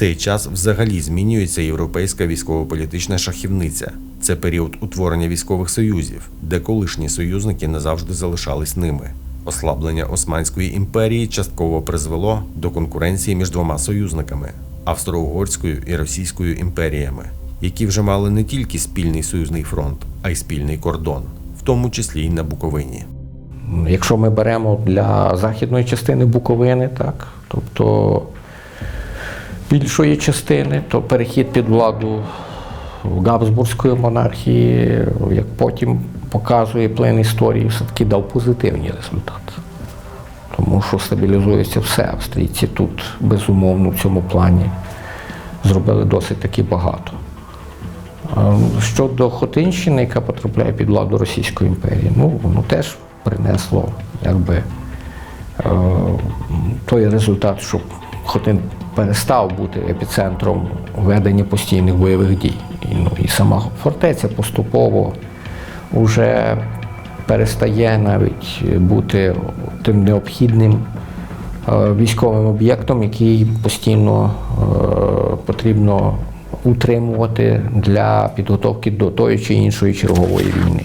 цей час взагалі змінюється європейська військово-політична шахівниця. Це період утворення військових союзів, де колишні союзники не завжди залишались ними. Ослаблення Османської імперії частково призвело до конкуренції між двома союзниками Австро-Угорською і Російською імперіями, які вже мали не тільки спільний союзний фронт, а й спільний кордон, в тому числі й на Буковині. Якщо ми беремо для західної частини Буковини, так, тобто більшої частини, то перехід під владу Габсбурзької монархії, як потім показує плин історії, все-таки дав позитивні результати. Тому що стабілізується все. Австрійці тут, безумовно, в цьому плані зробили досить таки багато. Щодо Хотинщини, яка потрапляє під владу Російської імперії, ну воно теж принесло якби е, той результат, що Хотин перестав бути епіцентром ведення постійних бойових дій. І, ну, і сама фортеця поступово вже перестає навіть бути тим необхідним е, військовим об'єктом, який постійно е, потрібно утримувати для підготовки до тої чи іншої чергової війни.